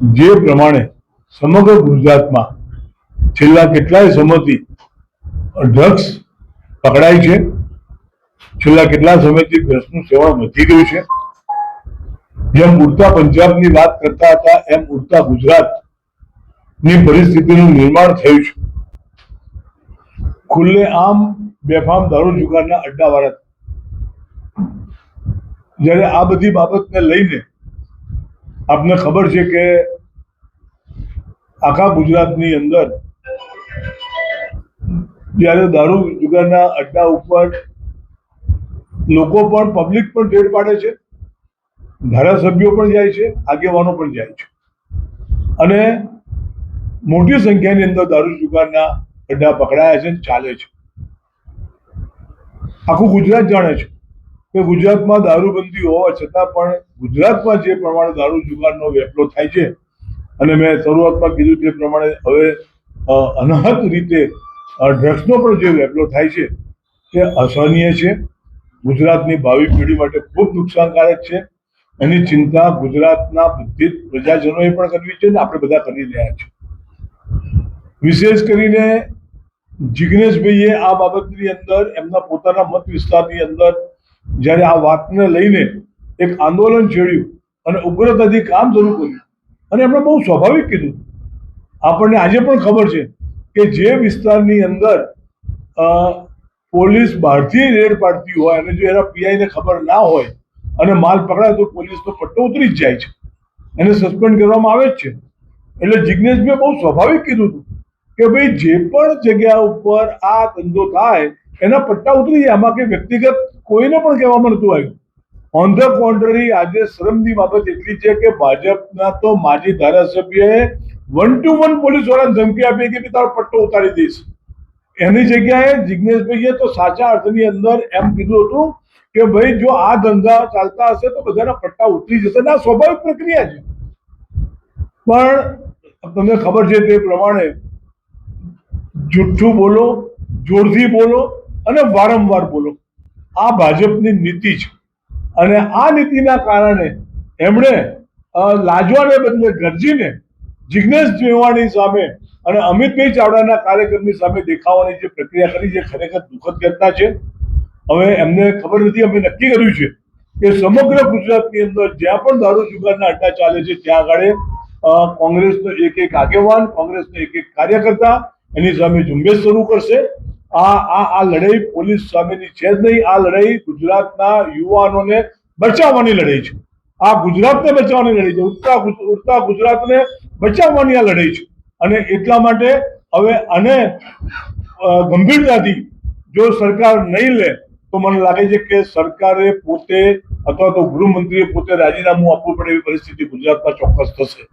જે પ્રમાણે સમગ્ર ગુજરાતમાં છેલ્લા કેટલાય સમયથી ડ્રગ્સ પકડાય છે, છેલ્લા કેટલા સમયથી ડ્રગ્સનું સેવન વધી ગયું છે. જેમ ઉડતા પંજાબની વાત કરતા હતા, એમ ઉડતા ગુજરાતની પરિસ્થિતિનું નિર્માણ થયું છે. ખુલ્લે આમ બેફામ દારૂ જુગારના અડ્ડાવાળા જ્યારે આ બધી બાબતને લઈને આપને ખબર છે કે આખા ગુજરાતની અંદર જ્યારે દારૂ જુગારના અડ્ડા ઉપર લોકો પણ પબ્લિક પણ રેડ પાડે છે, ધારાસભ્યો પણ જાય છે, આગેવાનો પણ જાય છે. અને મોટી સંખ્યાની અંદર દારૂ જુગારના અડ્ડા પકડાયા છે ચાલે છે. આખું ગુજરાત જાણે છે. કે ગુજરાતમાં દારૂબંધી હોવા છતાં પણ ગુજરાતમાં જે પ્રમાણે દારૂ જુગારનો વેપલો થાય છે, અને મેં શરૂઆતમાં કીધું તે પ્રમાણે હવે અનહત રીતે ડ્રગ્સનો પણ જે વેપલો થાય છે, તે અસહનીય છે. ગુજરાતની ભાવિ પેઢી માટે ખૂબ નુકસાનકારક છે. એની ચિંતા ગુજરાતના બધી પ્રજાજનોએ પણ કરવી છે ને આપણે બધા કરી રહ્યા છીએ. વિશેષ કરીને જિગ્નેશભાઈએ આ બાબતની અંદર એમના પોતાના મત વિસ્તારની અંદર જ્યારે આ વાતને લઈને એક આંદોલન છેડ્યું અને ઉગ્રતાથી કામ શરૂ કર્યું. અને એમણે બહુ સ્વાભાવિક કીધું. આપણને આજે પણ ખબર છે કે જે વિસ્તારની અંદર પોલીસ બહારથી રેડ પાડતી હોય અને જો એના પીઆઈને ખબર ના હોય અને માલ પકડાય તો પોલીસનો પટ્ટો ઉતરી જ જાય છે. એને સસ્પેન્ડ કરવામાં આવે જ છે. એટલે જિજ્ઞેશભાઈ બહુ સ્વાભાવિક કીધું હતું કે ભાઈ જે પણ જગ્યા ઉપર આ ધંધો થાય, એના પટ્ટા ઉતરી જાય. આમાં કે વ્યક્તિગત કોઈને પણ કહેવા મળતું આવ્યું. ઓન ધ કોન્ટ્રરી આજે શ્રમની બાબત એટલી છે કે ભાજપના તો માજી ધારાસભ્યએ વન ટુ વન પોલીસ વાળાને ધમકી આપી કે તારો પટ્ટો ઉતારી દઈશ. એની જગ્યાએ જિજ્ઞેશભાઈએ તો સાચા અર્થની અંદર એમ કીધું હતું કે ભાઈ જો આ ધંધા ચાલતા હશે તો બધાના પટ્ટા ઉતરી જશે. આ સ્વાભાવિક પ્રક્રિયા છે. પણ તમને ખબર છે તે પ્રમાણે જુઠ્ઠું બોલો, જોરથી બોલો અને વારંવાર બોલો. આ ભાજપની નીતિ છે. અને આ નીતિના કારણે એમણે લાજવાને બદલે ગરજીને જિજ્ઞેશ મેવાણી સામે અને અમિતભાઈ ચાવડાના કાર્યક્રમની સામે દેખાવાની જે પ્રક્રિયા કરી છે ખરેખર દુઃખદ ઘટના છે. હવે એમને ખબર નથી, અમે નક્કી કર્યું છે કે સમગ્ર ગુજરાતની અંદર જ્યાં પણ દારૂ જુગારના અડ્ડા ચાલે છે, ત્યાં આગળ કોંગ્રેસનો એક એક આગેવાન, કોંગ્રેસનો એક એક કાર્યકર્તા એની સામે ઝુંબેશ શરૂ કરશે. આ આ આ લડાઈ પોલીસ સામેની છે જ નહીં. આ લડાઈ ગુજરાતના યુવાનોને બચાવવાની લડાઈ છે. આ ગુજરાતને બચાવવાની લડાઈ છે. ઉડતા ઉડતા ગુજરાતને બચાવવાની આ લડાઈ છે. અને એટલા માટે હવે આને ગંભીરતાથી જો સરકાર નહીં લે, તો મને લાગે છે કે સરકારે પોતે અથવા તો ગૃહમંત્રીએ પોતે રાજીનામું આપવું પડે એવી પરિસ્થિતિ ગુજરાતમાં ચોક્કસ થશે.